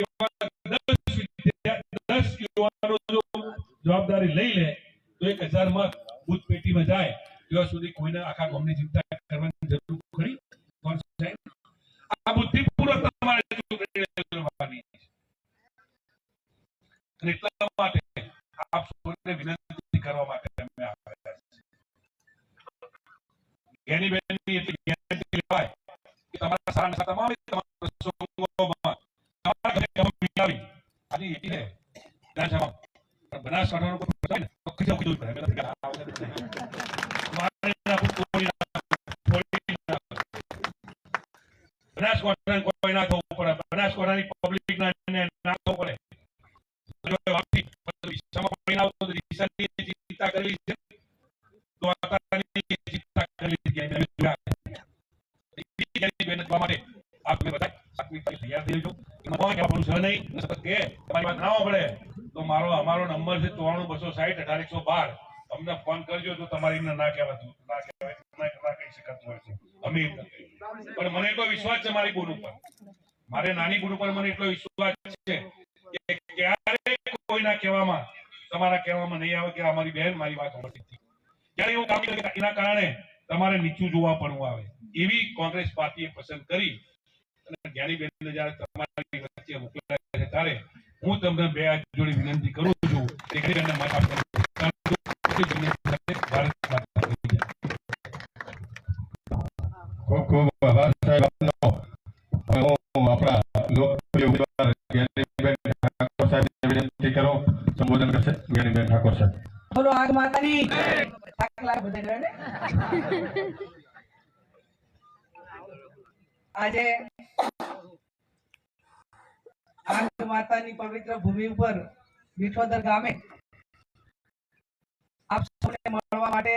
એવા દસ વિદ્યા- દસ યુવાનો જો જવાબદારી લઈ લે તો એક હજાર મત બુથ પેટીમાં જાય ત્યાં સુધી કોઈને આખા ગામની ચિંતા કરવાની જરૂર ખરી કોણ સાહેબ આ બુદ્ધિપૂર્વક તમારે ચૂંટણી લડવાની છે. અને એટલા માટે આપ સૌને વિનંતી કરવા માટે અમે આવ્યા છીએ. જ્ઞાની બહેનની એટલી ગેરંટી લેવાય કે તમારા સારા નશા તમામ તમારા પ્રસંગોમાં તમારા ઘરે ગમે આવી આની એટી છે વિધાનસભા પણ બનાસકાંઠાનો કોઈ પ્રશ્ન હોય ને તો ખીજાવ ખીજાવ કરે. મેં નથી કહેતા, આ વખતે નહીં. મારે નાખું, તોડી નાખું, ફોડી નાખું. બનાસકાંઠાને કોઈ ના થવું પડે બનાસકાંઠાની પબ્લિક ના એને ના થવું પડે જો વાપી પછી દિશામાં કોઈ ના આવતો તો દિશાની ચિંતા કરેલી છે તો આતાની ચિંતા કરેલી છે અમે જોયા. એવી જ્ઞાની બહેન થવા માટે આપ તમે બધા સાતમી તારીખ તૈયાર થઈ જજો એમાં કોઈ કહેવાનું છે નહીં અને સતત કહે તમારી વાત ના પડે તો મારો અમારો નંબર છે ચોરાણું બસો બાર, અમને ફોન કરજો તો તમારી ના કહેવાતું ના કહેવાય ના કહી શકાતું હોય છે અમે. પણ મને એટલો વિશ્વાસ છે મારી બોલ ઉપર મારે નાની બોલ ઉપર મને એટલો વિશ્વાસ છે કે ક્યારે કોઈના કહેવામાં, તમારા કહેવામાં નહીં આવે કે અમારી બહેન મારી વાત સાંભળતી હતી જ્યારે એવું કામ એના કારણે તમારે નીચું જોવા પડવું આવે એવી કોંગ્રેસ પાર્ટીએ પસંદ કરી અને જ્ઞાનીબેનને જયારે તમારી વચ્ચે મોકલાય ત્યારે હું તમને બે જોડી વિનંતી કરું છું કે મત આપજો. આગ માતાની. આજે માતાની પવિત્ર ભૂમિ ઉપર વિઠોદર ગામે મળવા માટે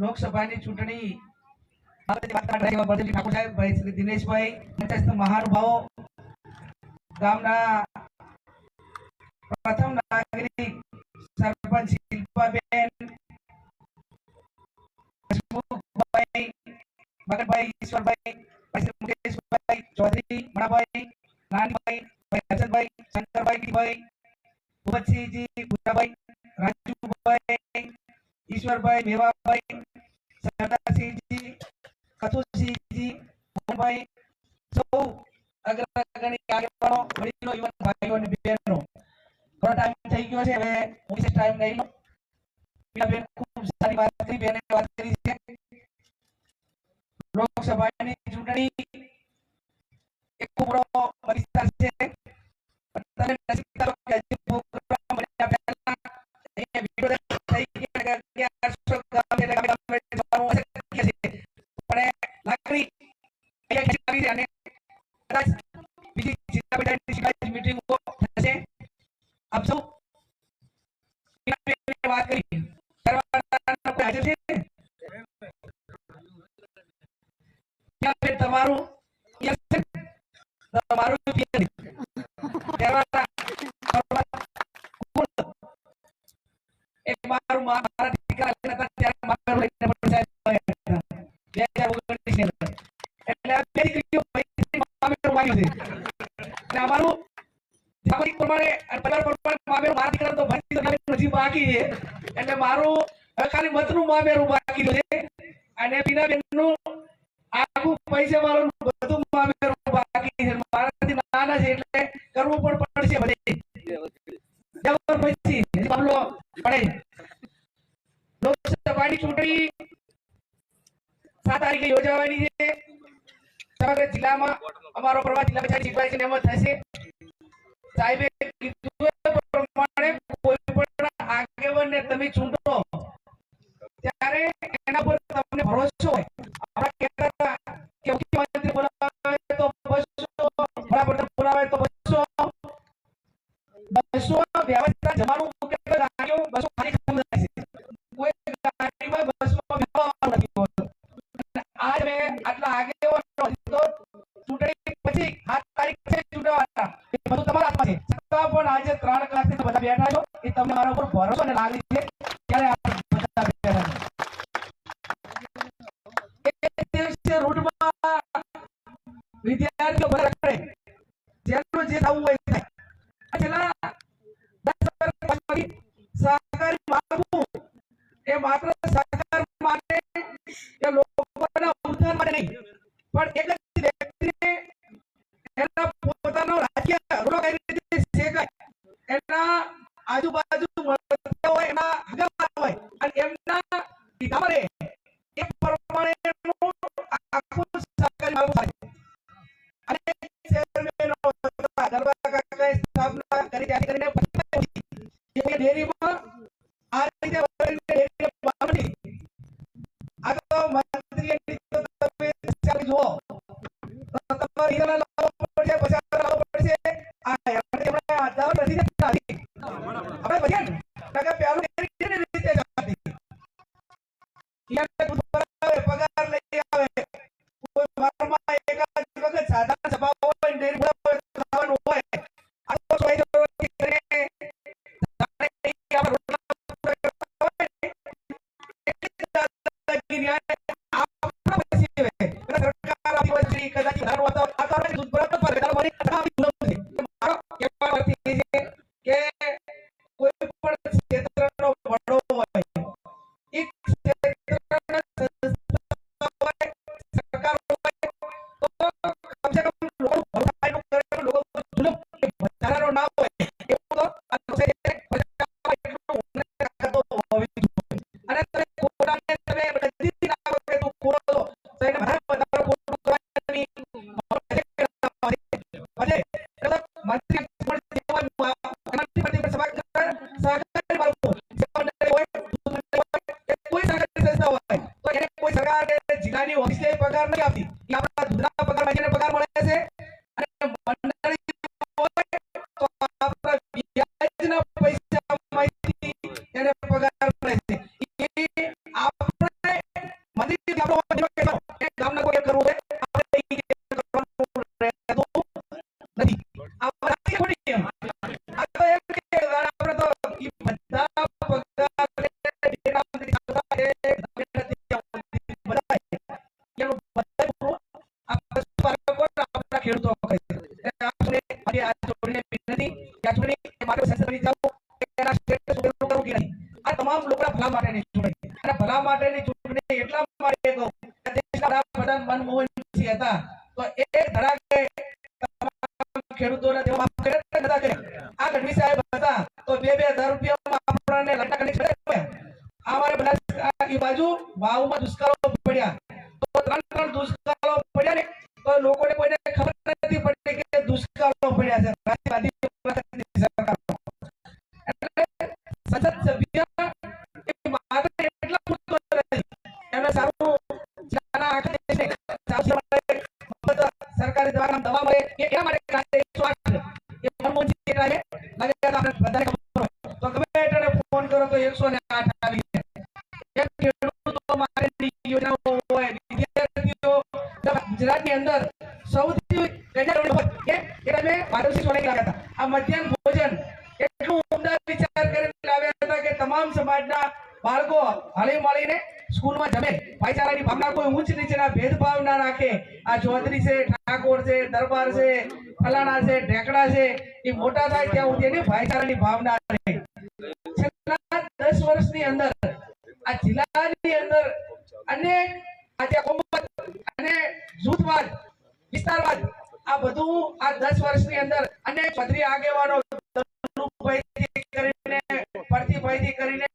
લોકસભાની ચૂંટણી ઠાકોર ભાઈ શ્રી દિનેશભાઈ મહાનુભાવો ગામના રાજુભાઈ ઈશ્વરભાઈ મેવાભાઈ, સરદારસિંહજી, કથુસિંહજી મોહનભાઈ સૌ અગ્રગણી આગેવાનો, વડીલો, યુવાન ભાઈઓ અને બહેનો. થોડો ટાઈમ થઈ ગયો છે, હવે હું વિશેષ ટાઈમ નહીં લઉં બેન, ખૂબ સારી વાત કરી, બેને વાત કરી છે. લોકસભાની ચૂંટણી, એક ખૂબ મોટો પરિસ્તાર મારું ખાલી મતનું મામેરું બાકી છે. અને બીનાબેનનું આખું પૈસા વાળું બધું મામેરું બાકી છે. મારાથી નાના છે એટલે કરવું પણ પડશે ભલે. સાત તારીખે યોજાવાની છે. અમારો પ્રવાસ જિલ્લા પંચાયત છે નિયમો થશે. સાહેબે ત્યારે એના પર તમને ભરોસો હોય, આપણા કહેતા હતા કે મુખ્યમંત્રી બોલાવે તો બસો, વડાપ્રધાન બોલાવે તો બસો બસો વ્યવસ્થા જવાનું ગાડીઓ બસો ખાલી આજ મેં આટલા આગેવાનો તો પછી સાત તારીખ છે તમારા પણ આજે ત્રણ કલાકથી બધા બેઠા છો, એ તમને મારા ઉપર ભરોસો અને લાગણી સહકારી એ માત્ર સરકાર માટે કે લોકોના ઉદ્ધાર માટે નહીં. પણ એક વ્યક્તિને એના પોતાનો રાજકીય રોડો કઈ રીતે શેકાય? એના આજુબાજુ મળતા હોય, એના હગાવાર હોય, અને એમના ટીકા મળે એ પ્રમાણે આખું સહકારી મારું થાય અને ચેરમેન દરબાર કાકાએ સ્થાપના કરી કરીને ને, કારણ કે પહેલું કેવી રીતે ભરાવે, પગાર લઈ આવે. કોઈ વારમાં એકાદ વખત સાધારણ સભા હોય ડેરી ખાવાનું હોય. આ સોય જોડે સરકાર કે જિલ્લાની ઓફિસ પગાર નથી આપતી. ભલા માટેની ચૂંટણી એટલા માટે કહું દેશના વડાપ્રધાન મનમોહનસિંહ હતા તો એ તમામ ખેડૂતોના દેવા માફ કરે કે નતા કરે આ ગઢવી સાહેબ હતા, તો બે બે હજાર રૂપિયામાં આપણને લટા કરી કર્યા. અમારે એ બાજુ વાવમાં દુષ્કાળો પડ્યા તો ત્રણ ત્રણ દુષ્કાળો પડ્યા ને, તો લોકોને કોઈને ખબર નથી પડી કે દુષ્કાળો જાય. એમ ખેડૂતો માટેની યોજનાઓ ભાવના કોઈ ઊંચ નીચેના ભેદભાવ ના રાખે આ ચૌધરી છે ઠાકોર છે દરબાર છે ફલાણા છે ઢેકડા છે એ મોટા થાય ત્યાં સુધી એની ભાવના રહે દસ વર્ષની અંદર, આ જિલ્લાની અંદર અનેક અને જૂથવાદ, વિસ્તારવાદ, આ બધું આ દસ વર્ષની અંદર અનેક ચૌધરી આગેવાનો કરીને, ભરતીભાઈથી કરીને,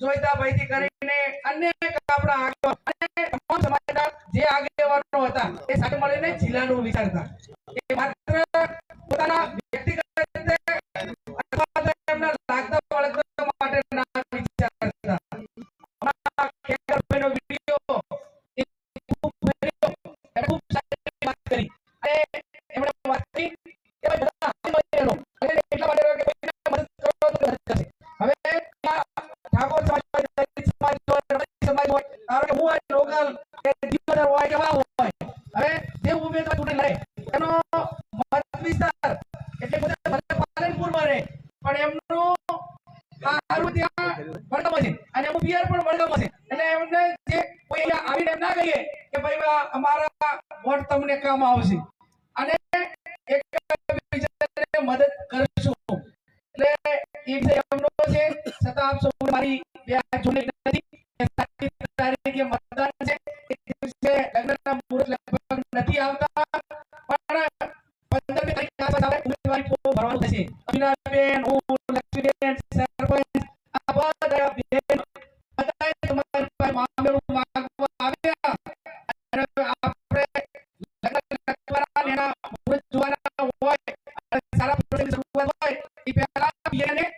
જોઈતાભાઈથી કરીને અનેક આપણા આગેવાનો જે આગેવાનો હતા, એ સાથે મળીને જિલ્લાનું વિચારતા. એમનો હારું ત્યાં વડગામમાં છે. અને અમુક બિહાર પણ વડગામમાં છે. એટલે એમને જે કોઈ આવીને ના કહીએ કે ભાઈ અમારા વોટ તમને કામ આવશે. અને એકબીજાને મદદ કરશું. એટલે એ વિષય એમનો છે, છતાં આપ સૌ મારી બે હાથ જોડી નથી. સાતમી તારીખે મતદાન છે. એ દિવસે લગ્નના મુહૂર્ત લગભગ નથી આવતા. પણ પંદરમી તારીખ આસપાસ ઉમેદવારી ફોર્મ ભરવાનું થશે એ પહેલા પીએને